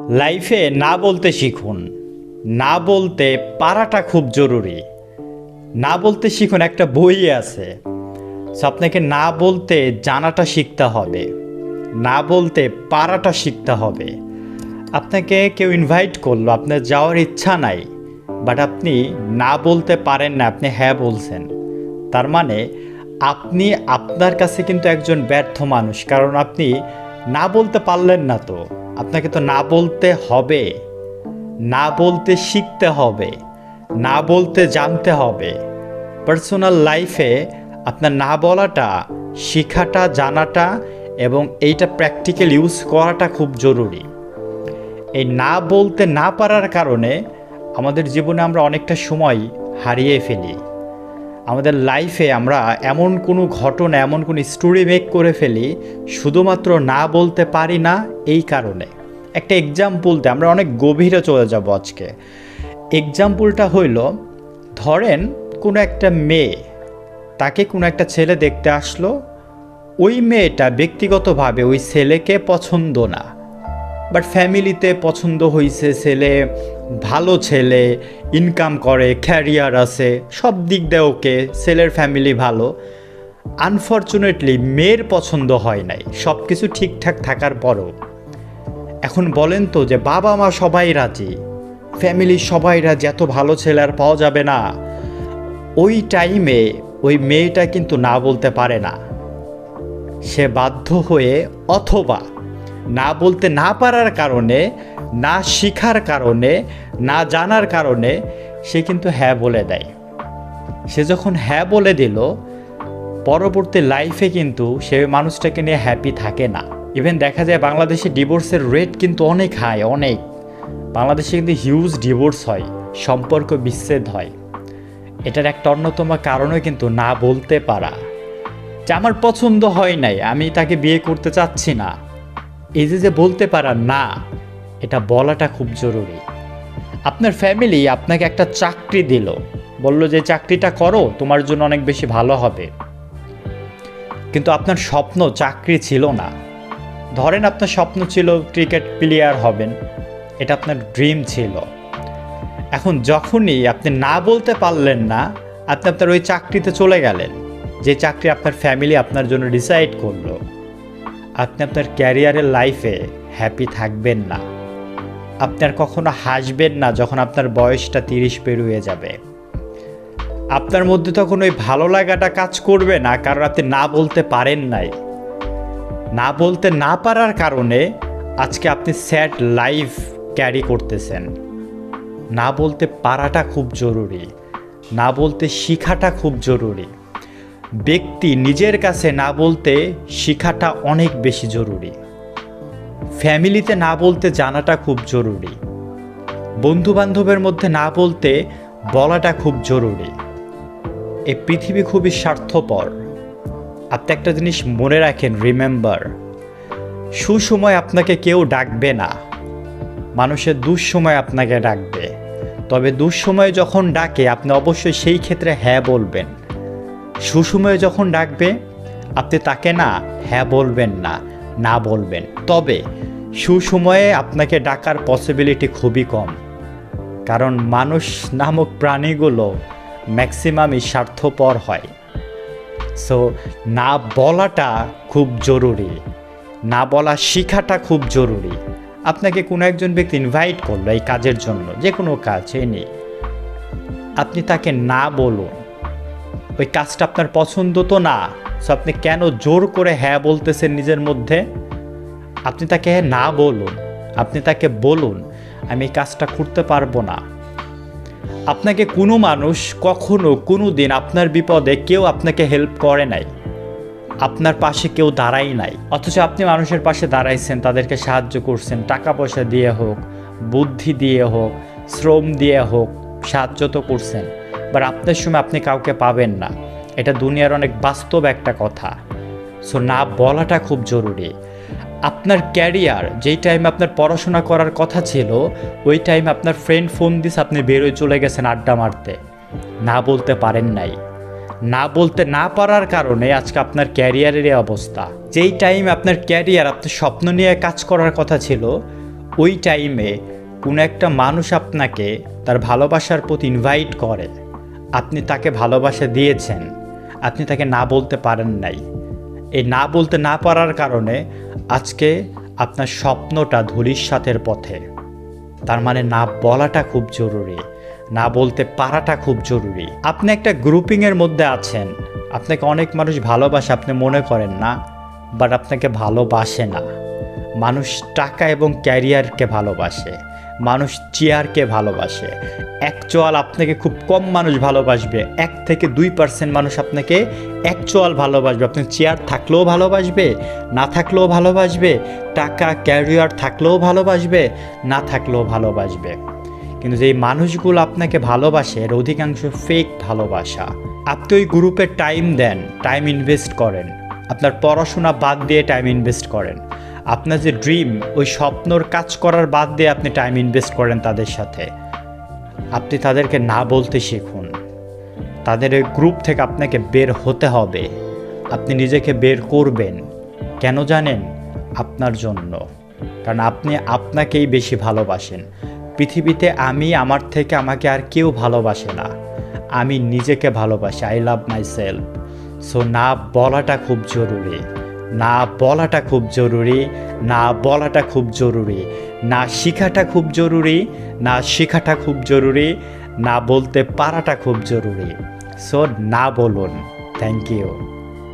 লাইফে না বলতে শিখুন। না বলতে পারাটা খুব জরুরি। না বলতে শিখুন একটা বই আছে। So, আপনাকে না বলতে জানাটা শিখতে হবে। না বলতে পারাটা শিখতে হবে। আপনাকে কেউ ইনভাইট করল আপনার যাওয়ার ইচ্ছা নাই বাট আপনি না বলতে পারেন না আপনি হ্যাঁ বলছেন। তার মানে আপনি আপনার কাছে কিন্তু একজন ব্যর্থ মানুষ কারণ আপনি না বলতে পারলেন না তো। আপনাকে তো না বলতে হবে। না বলতে শিখতে হবে। না বলতে জানতে হবে। পার্সোনাল লাইফে আপনার না বলাটা, শেখাটা, জানাটা এবং এইটা প্র্যাকটিক্যাল ইউজ করাটা খুব জরুরি। এই না বলতে না পারার কারণে আমাদের জীবনে আমরা অনেকটা সময় হারিয়ে ফেলি। আমাদের লাইফে আমরা এমন কোনো ঘটনা, এমন কোনো স্টোরি মেক করে ফেলি, শুধুমাত্র না বলতে পারি না এই কারণে। একটা এক্সাম্পলতে আমরা অনেক গভীরে চলে যাব আজকে। এক্সাম্পলটা হইল, ধরেন কোনো একটা মেয়ে, তাকে কোনো একটা ছেলে দেখতে আসলো, ওই মেয়েটা ব্যক্তিগতভাবে ওই ছেলেকে পছন্দ না। বাট ফ্যামিলিতে পছন্দ হয়েছে ছেলে, ভালো ছেলে ইনকাম করে ক্যারিয়ার আছে, সব দিক দিয়ে ওকে, ছেলের ফ্যামিলি ভালো। আনফর্চুনেটলি মেয়ের পছন্দ হয় নাই সব কিছু ঠিকঠাক থাকার পরও। এখন বলেন তো যে বাবা মা সবাই রাজি ফ্যামিলির সবাই রাজি, এত ভালো ছেলে আর পাওয়া যাবে না। ওই টাইমে ওই মেয়েটা কিন্তু না বলতে পারে না। সে বাধ্য হয়ে অথবা না বলতে না পারার কারণে, না শিখার কারণে, না জানার কারণে সে কিন্তু হ্যাঁ বলে দেয়। সে যখন হ্যাঁ বলে দিল, পরবর্তী লাইফে কিন্তু সে মানুষটাকে নিয়ে হ্যাপি থাকে না। ইভেন দেখা যায় বাংলাদেশে ডিভোর্সের রেট কিন্তু অনেক হাই অনেক। বাংলাদেশে কিন্তু হিউজ ডিভোর্স হয়, সম্পর্ক বিচ্ছেদ হয়। এটার একটা অন্যতম কারণও কিন্তু না বলতে পারা। যে আমার পছন্দ হয় নাই, আমি তাকে বিয়ে করতে চাচ্ছি না। এই যে যে বলতে পারা না, এটা বলাটা খুব জরুরি। আপনার ফ্যামিলি আপনাকে একটা চাকরি দিল। বলল যে, চাকরিটা করো, তোমার জন্য অনেক বেশি ভালো হবে। কিন্তু আপনার স্বপ্ন চাকরি ছিল না। ধরেন আপনার স্বপ্ন ছিল ক্রিকেট প্লেয়ার হবেন। এটা আপনার ড্রিম ছিল। এখন যখনই আপনি না বলতে পারলেন না, আপনি আপনার ওই চাকরিতে চলে গেলেন। যে চাকরি আপনার ফ্যামিলি আপনার জন্য ডিসাইড করল। আপনি আপনার ক্যারিয়ারের লাইফে হ্যাপি থাকবেন না। আপনার কখনো হাসবেন না যখন আপনার বয়সটা তিরিশ পেরিয়ে যাবে। আপনার মধ্যে তখন ওই ভালো লাগাটা কাজ করবে না, কারণ আপনি না বলতে পারেন নাই। না বলতে না পারার কারণে আজকে আপনি স্যাড লাইফ ক্যারি করতেছেন। না বলতে পারাটা খুব জরুরি। না বলতে শিখাটা খুব জরুরি। ব্যক্তি নিজের কাছে না বলতে শিখাটা অনেক বেশি জরুরি। ফ্যামিলিতে না বলতে জানাটা খুব জরুরি। বন্ধু বান্ধবের মধ্যে না বলতে বলাটা খুব জরুরি। এই পৃথিবী খুবই স্বার্থপর। আপনি একটা জিনিস মনে রাখেন, রিমেম্বার। সুসময় আপনাকে কেউ ডাকবে না। মানুষের দুঃসময় আপনাকে ডাকবে। তবে দুঃসময়ে যখন ডাকে, আপনি অবশ্যই সেই ক্ষেত্রে হ্যাঁ বলবেন। সুসময়ে যখন ডাকবে, আপনি তাকে না হ্যাঁ বলবেন না না বলবেন। তবে সুসময়ে আপনাকে ডাকার পসিবিলিটি খুবই কম। কারণ মানুষ নামক প্রাণীগুলো ম্যাক্সিমামই স্বার্থপর হয়। সো না বলাটা খুব জরুরি। না বলা শিখাটা খুব জরুরি। আপনাকে কোনো একজন ব্যক্তি ইনভাইট করল এই কাজের জন্য যে কোনো কাজ এনে আপনি তাকে না বলুন। ওই কাজটা আপনার পছন্দ তো না সো আপনি কেন জোর করে হ্যাঁ বলতেছেন নিজের মধ্যে? আপনি তাকে না বলুন, আপনি তাকে বলুন, আমি এই কাজটা করতে পারব না। আপনাকে কোনো মানুষ কখনো কোনো দিন আপনার বিপদে কেউ আপনাকে হেল্প করে নাই। আপনার পাশে কেউ দাঁড়াই নাই। অথচ আপনি মানুষের পাশে দাঁড়াইছেন, তাদেরকে সাহায্য করছেন, টাকা পয়সা দিয়ে হোক, বুদ্ধি দিয়ে হোক, শ্রম দিয়ে হোক, সাহায্য তো করছেন। বাট আপনার সময় আপনি কাউকে পাবেন না। এটা দুনিয়ার অনেক বাস্তব একটা কথা। সো না বলাটা খুব জরুরি। আপনার ক্যারিয়ার যেই টাইমে আপনার পড়াশোনা করার কথা ছিল, ওই টাইমে আপনার ফ্রেন্ড ফোন দিস আপনি বেরোয় চলে গেছেন আড্ডা মারতে। না বলতে পারেন নাই। না বলতে না পারার কারণে আজকে আপনার ক্যারিয়ারের অবস্থা। যেই টাইমে আপনার ক্যারিয়ার আপনার স্বপ্ন নিয়ে কাজ করার কথা ছিল, ওই টাইমে কোনো একটা মানুষ আপনাকে তার ভালোবাসার প্রতি ইনভাইট করে। আপনি তাকে ভালোবাসা দিয়েছেন, আপনি তাকে না বলতে পারেন নাই। এই না বলতে না পারার কারণে আজকে আপনার স্বপ্নটা ধূলিসাতের পথে। তার মানে না বলাটা খুব জরুরি, না বলতে পারাটা খুব জরুরি। আপনি একটা গ্রুপিংয়ের মধ্যে আছেন, আপনাকে অনেক মানুষ ভালোবাসে, আপনি মনে করেন না, বাট আপনাকে ভালোবাসে না। মানুষ টাকা এবং ক্যারিয়ারকে ভালোবাসে। মানুষ চেয়ারকে ভালোবাসে। অ্যাকচুয়াল আপনাকে খুব কম মানুষ ভালোবাসবে, এক থেকে দুই পার্সেন্ট মানুষ আপনাকে অ্যাকচুয়াল ভালোবাসবে। আপনি চেয়ার থাকলেও ভালোবাসবে, না থাকলেও ভালোবাসবে, টাকা ক্যারিয়ার থাকলেও ভালোবাসবে, না থাকলেও ভালোবাসবে। কিন্তু যেই মানুষগুলো আপনাকে ভালোবাসে, এর অধিকাংশ ফেক ভালোবাসা। আপনি ওই গ্রুপে টাইম দেন টাইম ইনভেস্ট করেন। আপনার পড়াশোনা বাদ দিয়ে টাইম ইনভেস্ট করেন। আপনার যে ড্রিম ওই স্বপ্নর কাজ করার বাদ দিয়ে আপনি টাইম ইনভেস্ট করেন তাদের সাথে। আপনি তাদেরকে না বলতে শিখুন। তাদের ওই গ্রুপ থেকে আপনাকে বের হতে হবে। আপনি নিজেকে বের করবেন। কেন জানেন? আপনার জন্য। কারণ আপনি আপনাকেই বেশি ভালোবাসেন। পৃথিবীতে আমি, আমার থেকে আমাকে আর কেউ ভালোবাসে না। আমি নিজেকে ভালোবাসি। I love myself so না বলাটা খুব জরুরি। না বলাটা খুব জরুরি, না বলাটা খুব জরুরি, না শেখাটা খুব জরুরি, না শেখাটা খুব জরুরি, না বলতে পারাটা খুব জরুরি। সো না বলুন। Thank you